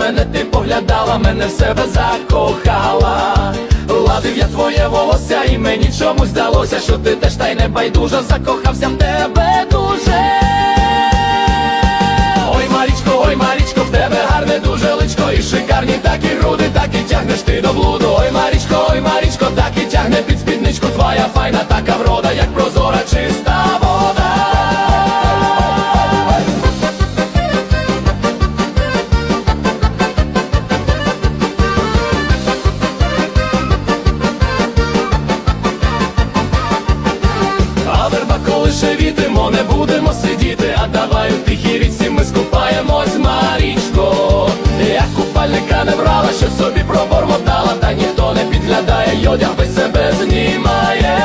мене ти поглядала, мене в себе закохала. Ладив я твоє волосся, і мені чомусь здалося, що ти теж та й не байдуже закохався в тебе дуже. Ой, Марічко, ой, Марічко, в тебе гарне дуже личко, і шикарні такі груди, так і тягнеш ти до блуду. Ой, Марічко, ой, Марічко, так і тягне під спідничку твоя файна така врода, як прозора вітимо, не будемо сидіти, а давай у тихій річці ми скупаємось, Марічко. Як купальника не брала, що собі пробормотала, та ніхто не підглядає, й одяг без себе знімає.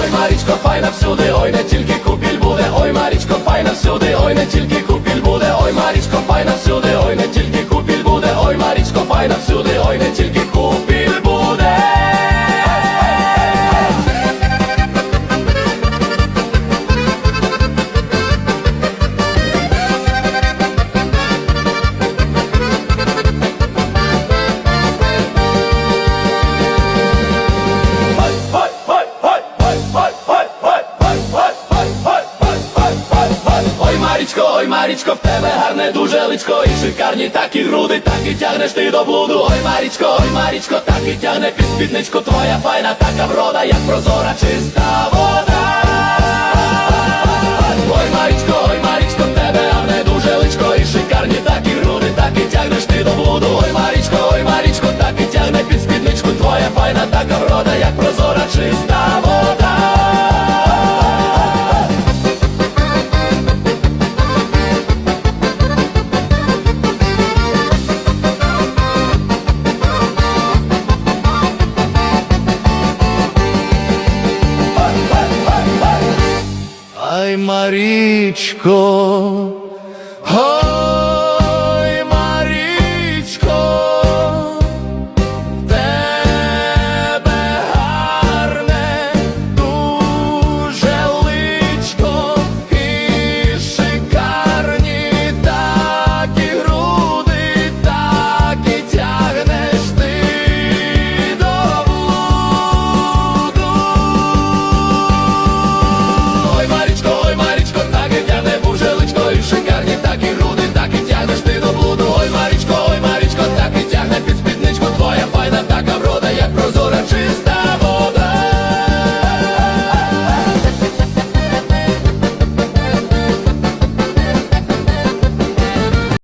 Ой, Марічко, файна всюди, ой, не тільки купіль буде, ой, Марічко, файна всюди, ой, не тільки купіль буде, ой, Марічко, файна всюди, ой, не тільки купіль буде, ой, Марічко, файна всюди, Марічко, в тебе гарне дуже личко. І шикарні такі груди, так і тягнеш ти до блуду. Ой, Марічко, ой, Марічко, так і тягне під спідничку. Твоя файна така врода, як прозора чиста вода Марічко.